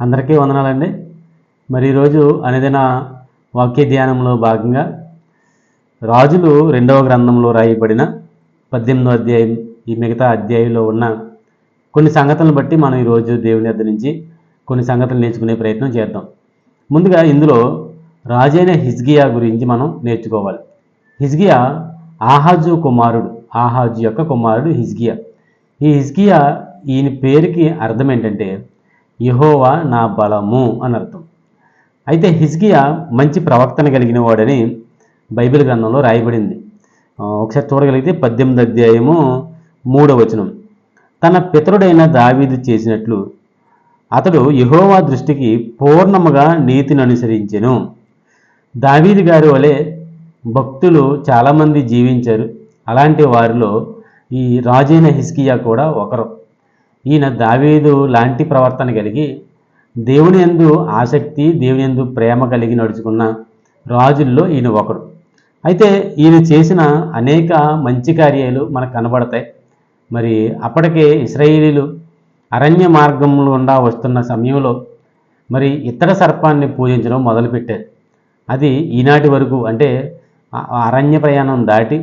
అందరికీ వందనాలండి. మరి ఈరోజు అనేదైన వాక్య ధ్యానంలో భాగంగా రాజులు రెండవ గ్రంథంలో రాయబడిన పద్దెనిమిదో అధ్యాయం ఈ మిగతా అధ్యాయంలో ఉన్న కొన్ని సంగతులను బట్టి మనం ఈరోజు దేవుని వద్ద నుంచి కొన్ని సంగతులు నేర్చుకునే ప్రయత్నం చేద్దాం. ముందుగా ఇందులో రాజైన హిజ్గియా గురించి మనం నేర్చుకోవాలి. హిజ్గియా ఆహాజు కుమారుడు ఆహాజు యొక్క కుమారుడు హిజ్గియా ఈ హిజ్గియా ఈయన పేరుకి అర్థం ఏంటంటే యహోవా నా బలము అని అర్థం. అయితే హిజ్కియా మంచి ప్రవక్తన కలిగిన వాడని బైబిల్ గ్రంథంలో రాయబడింది. ఒకసారి చూడగలిగితే పద్దెనిమిది అధ్యాయము మూడవ వచనం. తన పితరుడైన దావీదు చేసినట్లు అతడు యహోవా దృష్టికి పూర్ణముగా నీతిని అనుసరించెను. దావీదు గారి వలె భక్తులు చాలామంది జీవించారు. అలాంటి వారిలో ఈ రాజైన హిస్కియా కూడా ఒకరు. ఈయన దావీదు లాంటి ప్రవర్తన కలిగి దేవుని యందు ఆసక్తి దేవుని యందు ప్రేమ కలిగి నడుచుకున్న రాజుల్లో ఈయన ఒకడు. అయితే ఈయన చేసిన అనేక మంచి కార్యాలు మనకు కనబడతాయి. మరి అప్పటికే ఇస్రాయేలీలు అరణ్య మార్గంలో గుండా వస్తున్న సమయంలో మరి ఇతర సర్పాన్ని పూజించడం మొదలుపెట్టారు. అది ఈనాటి వరకు అంటే అరణ్య ప్రయాణం దాటి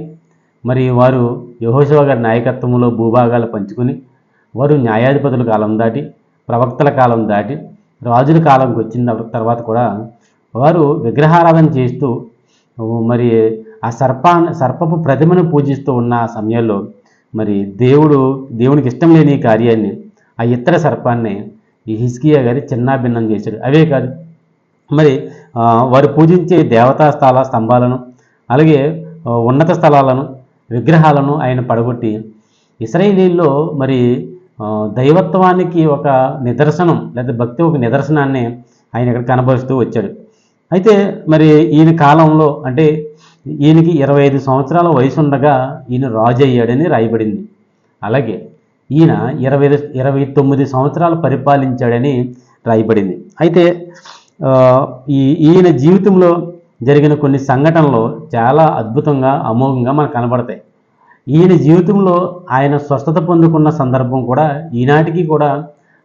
మరి వారు యహోశివ గారి నాయకత్వంలో భూభాగాలు పంచుకుని వారు న్యాయాధిపతుల కాలం దాటి ప్రవక్తల కాలం దాటి రాజుల కాలంకి వచ్చిన తర్వాత కూడా వారు విగ్రహారాధన చేస్తూ మరి ఆ సర్పా సర్పపు ప్రతిమను పూజిస్తూ ఉన్న ఆ సమయంలో మరి దేవుడు దేవునికి ఇష్టం లేని ఈ కార్యాన్ని ఆ ఇతర సర్పాన్ని ఈ హిస్కియా గారి చిన్నాభిన్నం చేశాడు. అవే కాదు మరి వారు పూజించే దేవతా స్థల స్తంభాలను అలాగే ఉన్నత స్థలాలను విగ్రహాలను ఆయన పడగొట్టి ఇస్రాయిలీల్లో మరి దైవత్వానికి ఒక నిదర్శనం లేదా భక్తి ఒక నిదర్శనాన్ని ఆయన ఇక్కడ కనబరుస్తూ వచ్చాడు. అయితే మరి ఈయన కాలంలో అంటే ఈయనకి ఇరవై ఐదు సంవత్సరాల వయసు ఉండగా ఈయన రాజు అయ్యాడని రాయబడింది. అలాగే ఈయన ఇరవై ఇరవై తొమ్మిది సంవత్సరాలు పరిపాలించాడని రాయబడింది. అయితే ఈ ఈయన జీవితంలో జరిగిన కొన్ని సంఘటనలు చాలా అద్భుతంగా అమోఘంగా మనకు కనబడతాయి. ఈయన జీవితంలో ఆయన స్వస్థత పొందుకున్న సందర్భం కూడా ఈనాటికి కూడా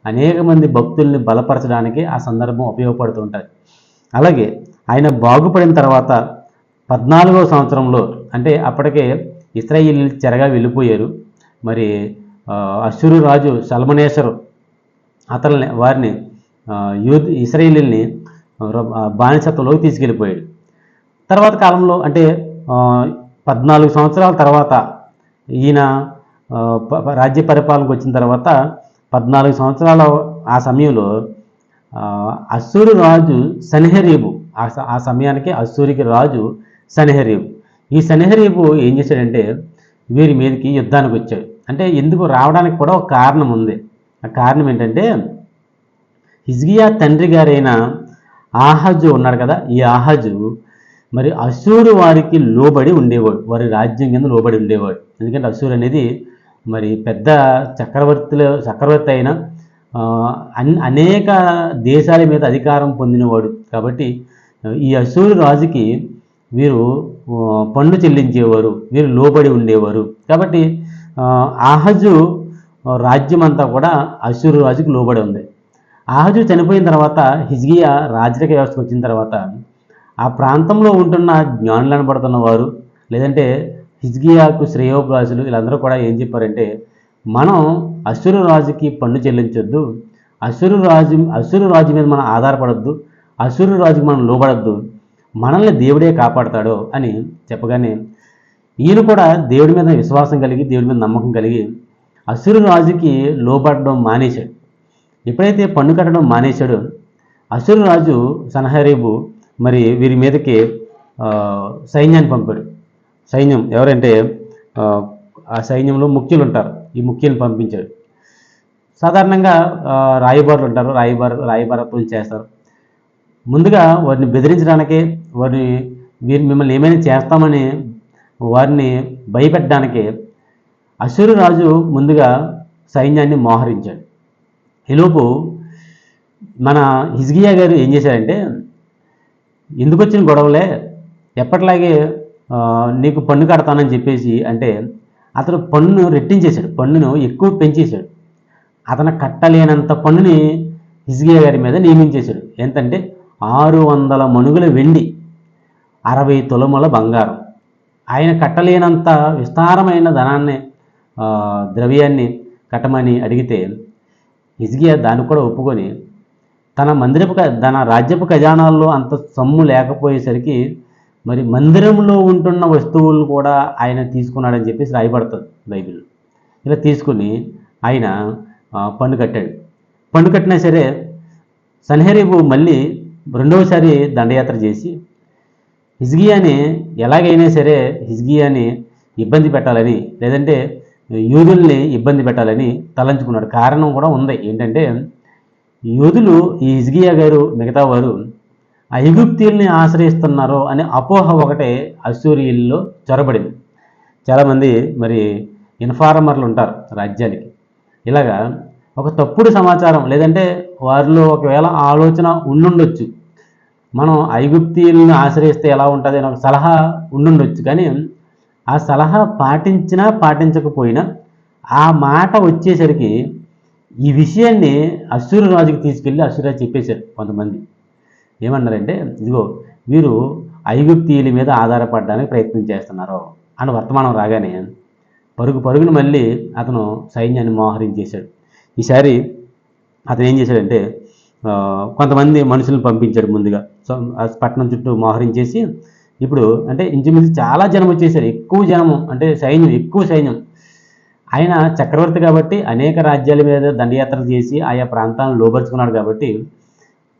అనేక మంది భక్తుల్ని బలపరచడానికి ఆ సందర్భం ఉపయోగపడుతుంటుంది అలాగే ఆయన బాగుపడిన తర్వాత పద్నాలుగవ సంవత్సరంలో అంటే అప్పటికే ఇస్రాయిల్ చెరగా వెళ్ళిపోయారు. మరి అసురు రాజు సల్మనేశ్వరు అతని వారిని యూత్ ఇస్రాయిల్ని బానిసత్వంలోకి తీసుకెళ్ళిపోయాడు. తర్వాత కాలంలో అంటే పద్నాలుగు సంవత్సరాల తర్వాత ఈయన ప- రాజ్య పరిపాలనకు వచ్చిన తర్వాత పద్నాలుగు సంవత్సరాల ఆ సమయంలో ఆ, అస్సూరు రాజు సన్హెరీబు ఆ స- ఆ సమయానికి అస్సూరికి రాజు సన్హెరీబు. ఈ సన్హెరీబు ఏం చేశాడంటే వీరి మీదకి యుద్ధానికి వచ్చాడు. అంటే ఎందుకు రావడానికి కూడా ఒక కారణం ఉంది. ఆ కారణం ఏంటంటే హిజ్గియా తండ్రి గారైన ఆహాజు ఉన్నాడు కదా ఈ ఆహాజు మరి అసూరు వారికి లోబడి ఉండేవాడు. వారి రాజ్యం కింద లోబడి ఉండేవాడు. ఎందుకంటే అసూరు అనేది మరి పెద్ద చక్రవర్తిలో చక్రవర్తి అయిన అన్- అనేక దేశాల మీద అధికారం పొందినవాడు. కాబట్టి ఈ అసూరు రాజుకి వీరు పన్ను చెల్లించేవారు. వీరు లోబడి ఉండేవారు. కాబట్టి ఆహజు రాజ్యం అంతా కూడా అసూరు రాజుకి లోబడి ఉంది. ఆహజు చనిపోయిన తర్వాత హిజ్గియా రాజరిక వ్యవస్థకు వచ్చిన తర్వాత ఆ ప్రాంతంలో ఉంటున్న జ్ఞానులు అనబడుతున్న వారు లేదంటే హిజ్గియాకు శ్రేయోభ్రాజులు వీళ్ళందరూ కూడా ఏం చెప్పారంటే మనం అసురు రాజుకి పన్ను చెల్లించొద్దు అసురు రాజు అసురు రాజు మీద మనం ఆధారపడద్దు అసురు రాజుకి మనం లోబడద్దు మనల్ని దేవుడే కాపాడతాడు అని చెప్పగానే ఈయన కూడా దేవుడి మీద విశ్వాసం కలిగి దేవుడి మీద నమ్మకం కలిగి అసురు రాజుకి లోబడడం మానేశాడు. ఎప్పుడైతే పన్ను కట్టడం మానేశాడో అసురు రాజు సనహరీబు మరి వీరి మీదకి సైన్యాన్ని పంపాడు. సైన్యం ఎవరంటే ఆ, సైన్యంలో ముఖ్యులు ఉంటారు. ఈ ముఖ్యులను పంపించాడు. సాధారణంగా రాయబారులు ఉంటారు. రాయబార రాయబారత్వం చేస్తారు. ముందుగా వారిని బెదిరించడానికే వారిని వీరు మిమ్మల్ని ఏమైనా చేస్తామని వారిని భయపెట్టడానికి అసురు రాజు ముందుగా సైన్యాన్ని మోహరించాడు. ఈలోపు మన హిజ్గియా గారు ఏం చేశారంటే ఎందుకు వచ్చిన గొడవలే? ఎప్పటిలాగే నీకు పన్ను కడతానని చెప్పేసి అంటే అతను పన్ను రెట్టించేశాడు. పన్నును ఎక్కువ పెంచేశాడు. అతను కట్టలేనంత పన్నుని హిజ్గియా గారి మీద నియమించేశాడు. ఎంతంటే ఆరు వందల మణుగుల వెండి అరవై తులముల బంగారం. ఆయన కట్టలేనంత విస్తారమైన ధనాన్ని ద్రవ్యాన్ని కట్టమని అడిగితే హిజ్గియా దాన్ని కూడా ఒప్పుకొని తన మందిరపు క- తన రాజ్యపు ఖజానాల్లో అంత సొమ్ము లేకపోయేసరికి మరి మందిరంలో ఉంటున్న వస్తువులు కూడా ఆయన తీసుకున్నాడని చెప్పేసి రాయబడుతుంది బైబిల్ ఇలా తీసుకుని ఆయన పన్ను కట్టాడు. పన్ను కట్టినా సరే సన్హరీబు మళ్ళీ రెండవసారి దండయాత్ర చేసి హిజ్గియాని ఎలాగైనా సరే హిజ్గియాని ఇబ్బంది పెట్టాలని లేదంటే యూదుల్ని ఇబ్బంది పెట్టాలని తలంచుకున్నాడు. కారణం కూడా ఉంది. ఏంటంటే యోధులు ఈ ఇజ్గియా గారు మిగతా వారు ఐగుప్తీల్ని ఆశ్రయిస్తున్నారో అనే అపోహ ఒకటే అసూరియుల్లో చొరబడింది. చాలామంది మరి ఇన్ఫార్మర్లు ఉంటారు రాజ్యానికి. ఇలాగా ఒక తప్పుడు సమాచారం లేదంటే వారిలో ఒకవేళ ఆలోచన ఉండుండొచ్చు. మనం ఐగుప్తీయులను ఆశ్రయిస్తే ఎలా ఉంటుంది అని ఒక సలహా ఉండుండొచ్చు. కానీ ఆ సలహా పాటించినా పాటించకపోయినా ఆ మాట వచ్చేసరికి ఈ విషయాన్ని అసూరు రాజుకి తీసుకెళ్ళి అసూరాజు చెప్పేశారు కొంతమంది. ఏమన్నారంటే ఇదిగో వీరు ఐగుప్తీయుల మీద ఆధారపడడానికి ప్రయత్నం చేస్తున్నారు అని వర్తమానం రాగానే పరుగు పరుగును మళ్ళీ అతను సైన్యాన్ని మోహరించేశాడు. ఈసారి అతను ఏం చేశాడంటే కొంతమంది మనుషులను పంపించాడు ముందుగా. సో పట్టణం చుట్టూ మోహరించేసి ఇప్పుడు అంటే ఇంచుమించు చాలా జనం వచ్చేసారు. ఎక్కువ జనము అంటే సైన్యం ఎక్కువ సైన్యం. ఆయన చక్రవర్తి కాబట్టి అనేక రాజ్యాల మీద దండయాత్రలు చేసి ఆయా ప్రాంతాలను లోపరుచుకున్నాడు కాబట్టి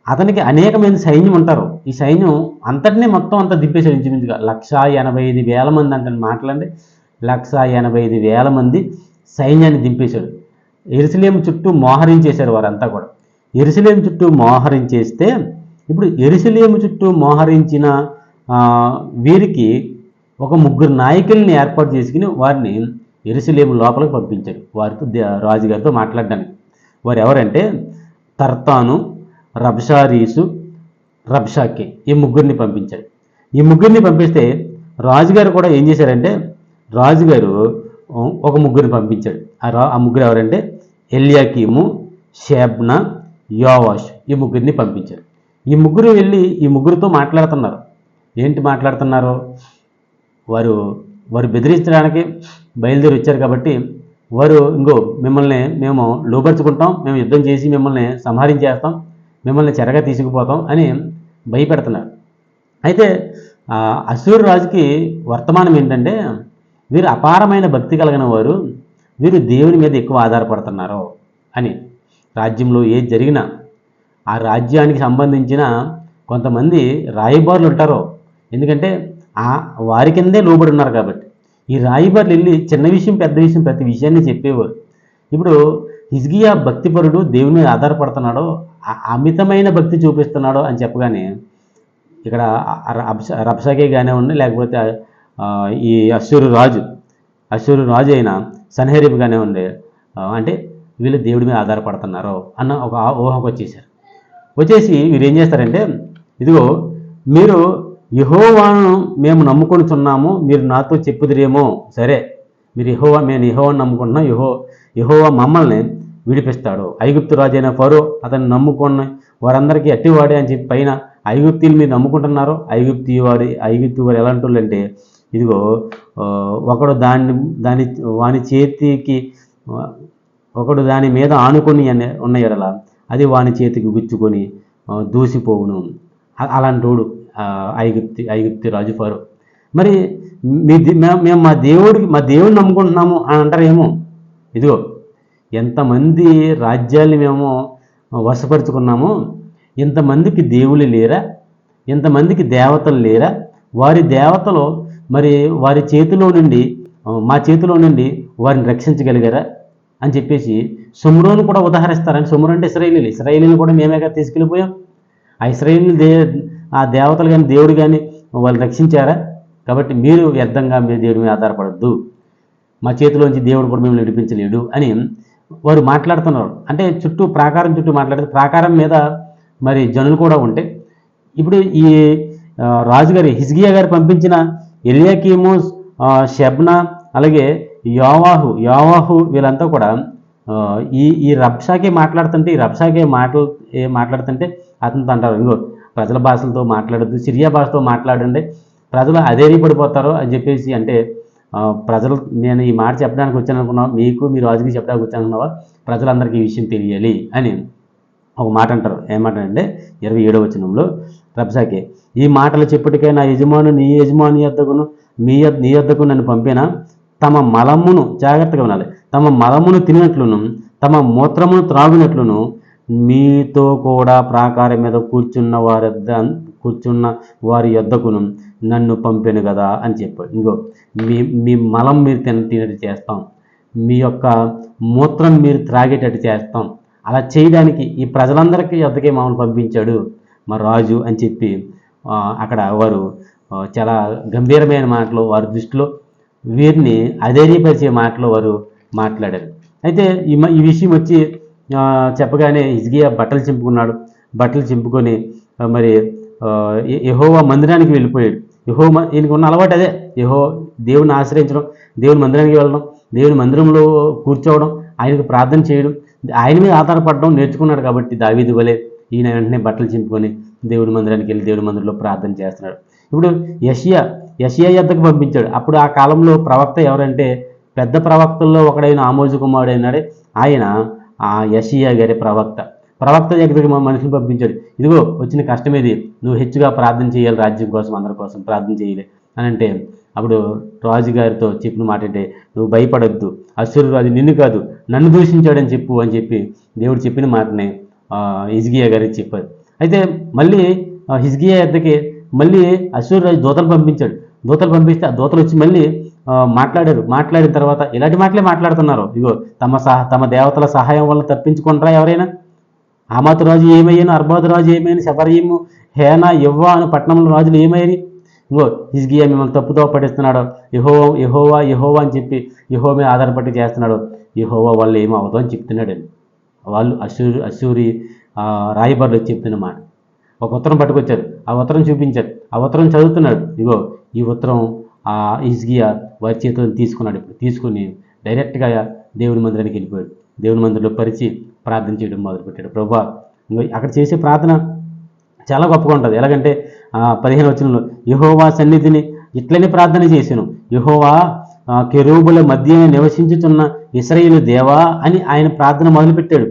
అతనికి అనేకమైన సైన్యం ఉంటారు. ఈ సైన్యం అంతటినీ మొత్తం అంతా దింపేశాడు ఇంచుమించుగా. లక్ష ఎనభై ఐదు వేల మంది అంటే మాటలండి. లక్ష ఎనభై ఐదు వేల మంది సైన్యాన్ని దింపేశాడు. ఎరుసలేం చుట్టూ మోహరించేశారు వారంతా కూడా. ఎరుసలేం చుట్టూ మోహరించేస్తే ఇప్పుడు ఎరుసలేం చుట్టూ మోహరించిన వీరికి ఒక ముగ్గురు నాయకుల్ని ఏర్పాటు చేసుకుని వారిని ఎరుసలేము లోపలికి పంపించారు. వారితో రాజుగారితో మాట్లాడడానికి. వారు ఎవరంటే తర్తాను రబ్షారీసు రబ్షాకే ఈ ముగ్గురిని పంపించాడు ఈ ముగ్గురిని పంపిస్తే రాజుగారు కూడా ఏం చేశారంటే రాజుగారు ఒక ముగ్గురిని పంపించాడు ఆ రా ఆ ముగ్గురు ఎవరంటే ఎల్యాకీము షేబ్న యోవాష్ ఈ ముగ్గురిని పంపించాడు ఈ ముగ్గురు వెళ్ళి ఈ ముగ్గురితో మాట్లాడుతున్నారు. ఏంటి మాట్లాడుతున్నారు? వారు వారు బెదిరించడానికి బయలుదేరి వచ్చారు కాబట్టి వారు ఇంకో మిమ్మల్ని మేము లోపరుచుకుంటాం మేము యుద్ధం చేసి మిమ్మల్ని సంహరించేస్తాం మిమ్మల్ని చెరగా తీసుకుపోతాం అని భయపెడుతున్నారు. అయితే అసూరు రాజుకి వర్తమానం ఏంటంటే వీరు అపారమైన భక్తి కలిగిన వారు వీరు దేవుని మీద ఎక్కువ ఆధారపడుతున్నారు అని. రాజ్యంలో ఏది జరిగినా ఆ రాజ్యానికి సంబంధించిన కొంతమంది రాయబారులు ఉంటారో. ఎందుకంటే ఆ వారి కిందే లోబడి ఉన్నారు కాబట్టి. ఈ రాయబారులు వెళ్ళి చిన్న విషయం పెద్ద విషయం ప్రతి విషయాన్ని చెప్పేవారు. ఇప్పుడు హిజ్గియా భక్తిపరుడు దేవుని మీద ఆధారపడుతున్నాడో అమితమైన భక్తి చూపిస్తున్నాడో అని చెప్పగానే ఇక్కడ రబ్సగే కానివ్వండి లేకపోతే ఈ అశ్వరు రాజు అశ్వరు రాజు అయిన సన్హెరిబ్ కానివ్వండి అంటే వీళ్ళు దేవుడి మీద ఆధారపడుతున్నారు అన్న ఒక ఊహకు వచ్చేసారు వచ్చేసి వీరు ఏం చేస్తారంటే ఇదిగో మీరు యహోవాను మేము నమ్ముకొనిచున్నాము మీరు నాతో చెప్పుదిరేమో సరే మీరు యహోవా మేము యహోవాను నమ్ముకుంటున్నాం యహో యహోవా మమ్మల్ని విడిపిస్తాడు. ఐగుప్తు రాజైన ఫరో అతన్ని నమ్ముకున్న వారందరికీ అట్టివాడే అని చెప్పి పైన ఐగుప్తీలు మీరు నమ్ముకుంటున్నారు ఐగుప్తి వాడి ఐగుప్తి వారు ఎలాంటి అంటే ఇదిగో ఒకడు దాన్ని దాని వాని చేతికి ఒకడు దాని మీద ఆనుకొని అనే ఉన్న ఎడల అది వాని చేతికి గుచ్చుకొని దూసిపోవును. అలాంటోడు. ఐగుప్తి ఐగుప్తి రాజు ఫారో. మరి మీ మేము మేము మా దేవుడికి మా దేవుడిని నమ్ముకుంటున్నాము అని అంటారేమో? ఇదిగో ఎంతమంది రాజ్యాల్ని మేము వశపరుచుకున్నామో ఇంతమందికి దేవుళ్ళు లేరా? ఇంతమందికి దేవతలు లేరా? వారి దేవతలు మరి వారి చేతిలో నుండి మా చేతిలో నుండి వారిని రక్షించగలిగారా? అని చెప్పేసి సుమ్రోను కూడా ఉదాహరిస్తారని సుమ్రు అంటే ఇస్రాయేలీలు. ఇస్రాయేలీలు కూడా మేమేగా తీసుకెళ్ళిపోయాం? ఆ ఇస్రాయేల్ దే ఆ దేవతలు కానీ దేవుడు కానీ వాళ్ళు రక్షించారా? కాబట్టి మీరు వ్యర్థంగా మీ దేవుడి మీద ఆధారపడద్దు. మా చేతిలోంచి దేవుడు కూడా మిమ్మల్ని విడిపించలేడు అని వారు మాట్లాడుతున్నారు. అంటే చుట్టూ ప్రాకారం చుట్టూ మాట్లాడితే ప్రాకారం మీద మరి జనులు కూడా ఉంటాయి ఇప్పుడు ఈ రాజుగారి హిజ్గియా గారు పంపించిన ఎలియాకీము ఆ, అలాగే యోవాహు యోవాహు వీళ్ళంతా కూడా ఈ ఈ రబ్షాకే మాట్లాడుతుంటే ఈ రబ్షాకే మాటలు ఏ మాట్లాడుతుంటే అతనితో అంటారు ఇంకో ప్రజల భాషలతో మాట్లాడద్దు సిరియా భాషతో మాట్లాడండి. ప్రజలు అదేరి పడిపోతారు అని చెప్పేసి అంటే ప్రజలు నేను ఈ మాట చెప్పడానికి వచ్చాను అనుకున్నావా మీకు మీ రాజుకి చెప్పడానికి వచ్చాను అనుకున్నావా ప్రజలందరికీ ఈ విషయం తెలియాలి అని ఒక మాట అంటారు. ఏమాట అంటే ఇరవై ఏడవ వచనంలో రబ్సాకే ఈ మాటలు చెప్పటికైనా యజమాను నీ యజమాని యొద్దకును మీ నీ యొద్దకు నన్ను పంపిన తమ మలమును జాగ్రత్తగా ఉండాలి తమ మలమును తినట్లును తమ మూత్రమును త్రాగినట్లును మీతో కూడా ప్రాకారం మీద కూర్చున్న వారి కూర్చున్న వారి యొద్దకును నన్ను పంపాను కదా అని చెప్పాడు. ఇంకో మీ మీ మలం మీరు తిన తినట్టు చేస్తాం. మీ యొక్క మూత్రం మీరు త్రాగేటట్టు చేస్తాం. అలా చేయడానికి ఈ ప్రజలందరికీ యొద్దకే మమ్మల్ని పంపించాడు మా రాజు అని చెప్పి అక్కడ వారు చాలా గంభీరమైన మాటలు వారి దృష్టిలో వీరిని అధైర్యపరిచే మాటలు వారు మాట్లాడారు. అయితే ఈ మ- ఈ విషయం వచ్చి చెప్పగానే హిజ్గియా బట్టలు చింపుకున్నాడు. బట్టలు చింపుకొని మరి యహోవా మందిరానికి వెళ్ళిపోయాడు. యహో ఈయనకు ఉన్న అలవాటు అదే. యహో దేవుని ఆశ్రయించడం దేవుని మందిరానికి వెళ్ళడం దేవుని మందిరంలో కూర్చోవడం ఆయనకు ప్రార్థన చేయడం ఆయన మీద ఆధారపడడం నేర్చుకున్నాడు కాబట్టి దావీది వలే ఈయన వెంటనే బట్టలు చింపుకొని దేవుడి మందిరానికి వెళ్ళి దేవుడి మందిరంలో ప్రార్థన చేస్తున్నాడు. ఇప్పుడు యషియా యషియా యొద్దకు పంపించాడు. అప్పుడు ఆ కాలంలో ప్రవక్త ఎవరంటే పెద్ద ప్రవక్తల్లో ఒకడైన ఆమోజు కుమారుడు అయినాడే ఆయన ఆ యషియా గారి ప్రవక్త. ప్రవక్త దగ్గరికి మా మనిషిని పంపించాడు ఇదిగో వచ్చిన కష్టం ఇది నువ్వు హెచ్చుగా ప్రార్థన చేయాలి రాజ్యం కోసం అందరి కోసం ప్రార్థన చేయాలి అని అంటే అప్పుడు రాజుగారితో చెప్పిన మాట అంటే నువ్వు భయపడొద్దు. అశ్వరు రాజు నిన్ను కాదు నన్ను దూషించాడని చెప్పు అని చెప్పి దేవుడు చెప్పిన మాటనే హిజ్గియా హిజ్కియా గారికి చెప్పారు. అయితే మళ్ళీ హిజ్గియా ఎద్దకి మళ్ళీ అశ్వరు రాజు దూతలు పంపించాడు. దూతలు పంపిస్తే ఆ దూతలు వచ్చి మళ్ళీ మాట్లాడారు. మాట్లాడిన తర్వాత ఇలాంటి మాటలే మాట్లాడుతున్నారు. ఇగో తమ సహ తమ దేవతల సహాయం వల్ల తప్పించుకుంటారా ఎవరైనా? ఆమాతు రాజు ఏమయ్యాను? అర్బాదు రాజు ఏమైనా శబరీము హేనా ఇవ్వ అని పట్టణంలో రాజులు ఏమయ్యారు? ఇగో ఇజ్గియా మిమ్మల్ని తప్పుతో పట్టిస్తున్నాడు యహో యహోవా యహోవా అని చెప్పి యహో మీద ఆధారపడి చేస్తున్నాడు. యహోవా వాళ్ళు ఏమో అవదో అని చెప్తున్నాడు. వాళ్ళు అసూరి అసూరి రాయబారులు వచ్చి చెప్తున్న మాట. ఒక ఉత్తరం పట్టుకొచ్చారు. ఆ ఉత్తరం చూపించారు. ఆ ఉత్తరం చదువుతున్నాడు. ఇగో ఈ ఉత్తరం ఆ ఇజ్గియా వారి చేతులను తీసుకున్నాడు. ఇప్పుడు తీసుకుని డైరెక్ట్గా దేవుని మందిరానికి వెళ్ళిపోయాడు. దేవుని మందిరంలో పరిచి ప్రార్థన చేయడం మొదలుపెట్టాడు. ప్రభా అక్కడ చేసే ప్రార్థన చాలా గొప్పగా ఉంటుంది. ఎలాగంటే పదిహేను వచనంలో యహోవా సన్నిధిని ఇట్లనే ప్రార్థన చేశాను. యహోవా కెరూబుల మధ్య నివసించుచున్న ఇస్రయేలు దేవా అని ఆయన ప్రార్థన మొదలుపెట్టాడు.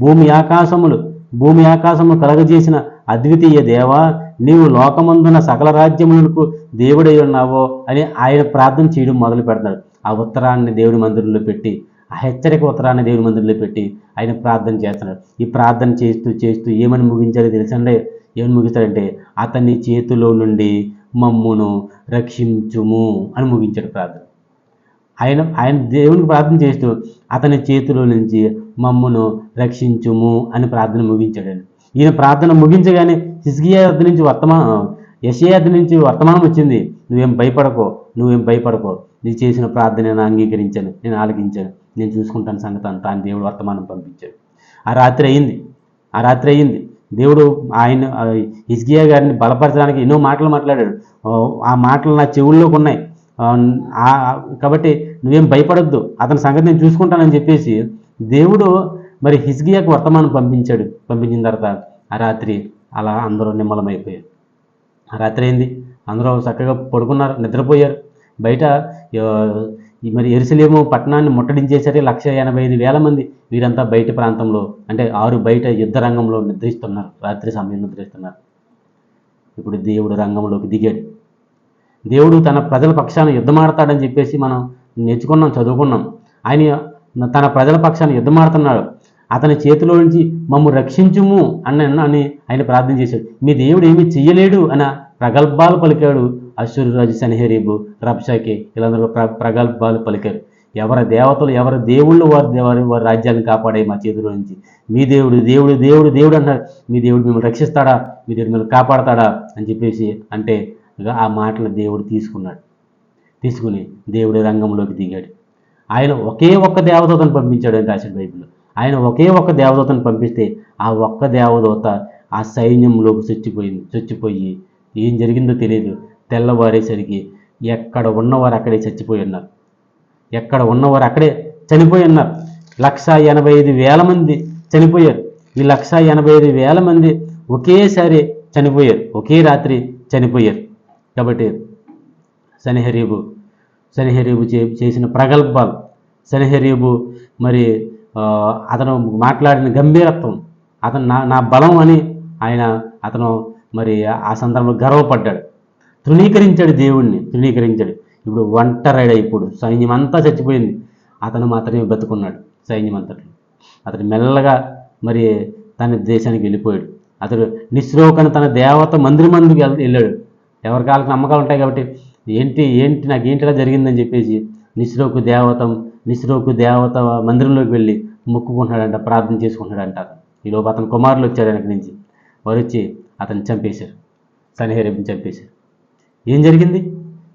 భూమి ఆకాశములు భూమి ఆకాశము కలగజేసిన అద్వితీయ దేవా నీవు లోకమందున సకల రాజ్యములకు దేవుడై ఉన్నావో అని ఆయన ప్రార్థన చేయడం మొదలు పెడతాడు. ఆ ఉత్తరాన్ని దేవుడి మందిరంలో పెట్టి ఆ హెచ్చరిక ఉత్తరాన్ని దేవుడి మందిరంలో పెట్టి ఆయన ప్రార్థన చేస్తున్నాడు ఈ ప్రార్థన చేస్తూ చేస్తూ ఏమని ముగించాలో తెలుసండి? ఏమని ముగిస్తాడంటే అతని చేతిలో నుండి మమ్మును రక్షించుము అని ముగించాడు ప్రార్థన. ఆయన ఆయన దేవునికి ప్రార్థన చేస్తూ అతని చేతిలో నుంచి మమ్మును రక్షించుము అని ప్రార్థన ముగించాడు ఈయన ప్రార్థన ముగించగానే సిస్గియా వద్ద నుంచి వర్తమానం యషయా వద్ద నుంచి వర్తమానం వచ్చింది. నువ్వేం భయపడకో నువ్వేం భయపడకో. నీ చేసిన ప్రార్థన నేను అంగీకరించాను నేను ఆలకించాను. నేను చూసుకుంటాను సంగతి అంతా అని దేవుడు వర్తమానం పంపించాడు. ఆ రాత్రి అయింది. ఆ రాత్రి అయింది. దేవుడు ఆయన ఆ, గారిని బలపరచడానికి ఎన్నో మాటలు మాట్లాడాడు. ఆ, మాటలు నా చెవుల్లోకి ఉన్నాయి. కాబట్టి నువ్వేం భయపడొద్దు. అతని సంగతి నేను చూసుకుంటానని చెప్పేసి దేవుడు మరి హిస్గియాకు వర్తమానం పంపించాడు. పంపించిన తర్వాత ఆ రాత్రి అలా అందరూ నిమ్మలమైపోయారు. రాత్రి అయింది. అందరూ చక్కగా పడుకున్నారు నిద్రపోయారు. బయట మరి ఎరుసలేము పట్టణాన్ని ముట్టడించేసరికి లక్ష ఎనభై ఐదు వేల మంది వీరంతా బయట ప్రాంతంలో అంటే ఆరు బయట యుద్ధ రంగంలో నిద్రిస్తున్నారు. రాత్రి సమయం నిద్రిస్తున్నారు. ఇప్పుడు దేవుడు రంగంలోకి దిగాడు. దేవుడు తన ప్రజల పక్షాన యుద్ధమాడతాడని చెప్పేసి మనం నేర్చుకున్నాం చదువుకున్నాం. ఆయన తన ప్రజల పక్షాన యుద్ధమాడుతున్నాడు అతని చేతిలో నుంచి మమ్ము రక్షించుము అని అని ఆయన ప్రార్థన చేశాడు. మీ దేవుడు ఏమీ చెయ్యలేడు అన్న ప్రగల్భాలు పలికాడు అశ్వరు రాజు సన్హెరీబు రబ్షాకి వీళ్ళందరూ ప్ర ప్రగల్భాలు పలికారు. ఎవరి దేవతలు ఎవరి దేవుళ్ళు వారి వారి వారి రాజ్యాన్ని కాపాడే మా చేతిలో నుంచి. మీ దేవుడు దేవుడు దేవుడు దేవుడు అన్నాడు. మీ దేవుడు మిమ్మల్ని రక్షిస్తాడా? మీ దేవుడు మిమ్మల్ని కాపాడతాడా? అని చెప్పేసి అంటే ఆ మాటలు దేవుడు తీసుకున్నాడు. తీసుకుని దేవుడి రంగంలోకి దిగాడు. ఆయన ఒకే ఒక్క దేవతను పంపించాడు అని రాశాడు బైబిల్లో. ఆయన ఒకే ఒక్క దేవదూతను పంపిస్తే ఆ ఒక్క దేవదూత ఆ సైన్యంలోకి చొచ్చిపోయింది చొచ్చిపోయి ఏం జరిగిందో తెలియదు. తెల్లవారేసరికి ఎక్కడ ఉన్నవారు అక్కడే చచ్చిపోయి ఉన్నారు. ఎక్కడ ఉన్నవారు అక్కడే చనిపోయి ఉన్నారు. లక్ష ఎనభై ఐదు వేల మంది చనిపోయారు. ఈ లక్ష ఎనభై ఐదు వేల మంది ఒకేసారి చనిపోయారు. ఒకే రాత్రి చనిపోయారు. కాబట్టి శనిహరీబు శనిహరీబు చే చేసిన ప్రగల్భాలు. శనిహరీబు మరి అతను మాట్లాడిన గంభీరత్వం అతను నా నా బలం అని ఆయన అతను మరి ఆ సందర్భంలో గర్వపడ్డాడు. తృణీకరించాడు దేవుణ్ణి తృణీకరించాడు. ఇప్పుడు ఒంటరాడు ఇప్పుడు? సైన్యం అంతా చచ్చిపోయింది. అతను మాత్రమే బతుకున్నాడు సైన్యం అంతట్లో. అతను మెల్లగా మరి తన దేశానికి వెళ్ళిపోయాడు. అతడు నిశ్రోకని తన దేవత మందిరి మందుకు వెళ్ళాడు. ఎవరి కాళ్ళకి నమ్మకాలు ఉంటాయి కాబట్టి ఏంటి ఏంటి నాకు ఏంటిలా జరిగిందని చెప్పేసి నిశ్రోకు దేవత నిశ్రోకు దేవత మందిరంలోకి వెళ్ళి మొక్కుకుంటున్నాడంట ప్రార్థన చేసుకుంటున్నాడంట. ఈ లోపు అతని కుమారులు వచ్చారు వెనక నుంచి. వారు వచ్చి అతను చంపేశారు. సనిహేరేపుని చంపేశారు. ఏం జరిగింది?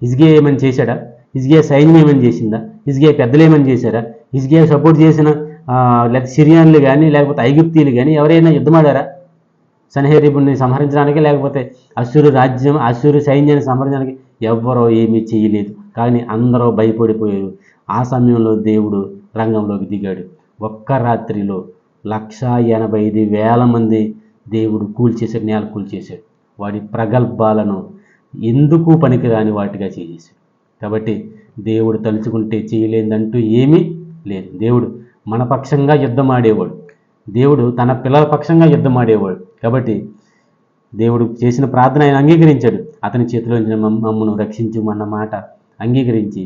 ఇజ్గే ఏమని చేశాడా? ఇజ్గే సైన్యం ఏమని చేసిందా? ఇజ్గే పెద్దలు ఏమని చేశారా? ఇజ్గే సపోర్ట్ చేసిన లేకపోతే సిరియాన్లు కానీ లేకపోతే ఐగుప్తీలు కానీ ఎవరైనా యుద్ధమాడారా సన్హేరిబుని సంహరించడానికి లేకపోతే అసురు రాజ్యం అసురు సైన్యాన్ని సంహరించడానికి ఎవ్వరో ఏమీ చేయలేదు. కానీ అందరూ భయపడిపోయారు. ఆ సమయంలో దేవుడు రంగంలోకి దిగాడు. ఒక్క రాత్రిలో లక్ష ఎనభై ఐదు వేల మంది దేవుడు కూల్చేశాడు నేల కూల్చేశాడు. వాడి ప్రగల్భాలను ఎందుకు పనికిరాని వాటిగా చేసేసాడు కాబట్టి దేవుడు తలుచుకుంటే చేయలేదంటూ ఏమీ లేదు. దేవుడు మన పక్షంగా యుద్ధం ఆడేవాడు. దేవుడు తన పిల్లల పక్షంగా యుద్ధం ఆడేవాడు. కాబట్టి దేవుడు చేసిన ప్రార్థన ఆయన అంగీకరించాడు. అతని చేతిలో మమ్మను రక్షించుమన్న మాట అంగీకరించి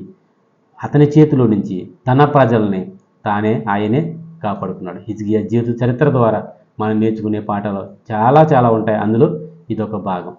అతని చేతిలో నుంచి తన ప్రజల్ని తానే ఆయనే కాపాడుకున్నాడు హిజ్గియా జీవిత చరిత్ర ద్వారా మనం నేర్చుకునే పాఠాలు చాలా చాలా ఉంటాయి. అందులో ఇదొక భాగం.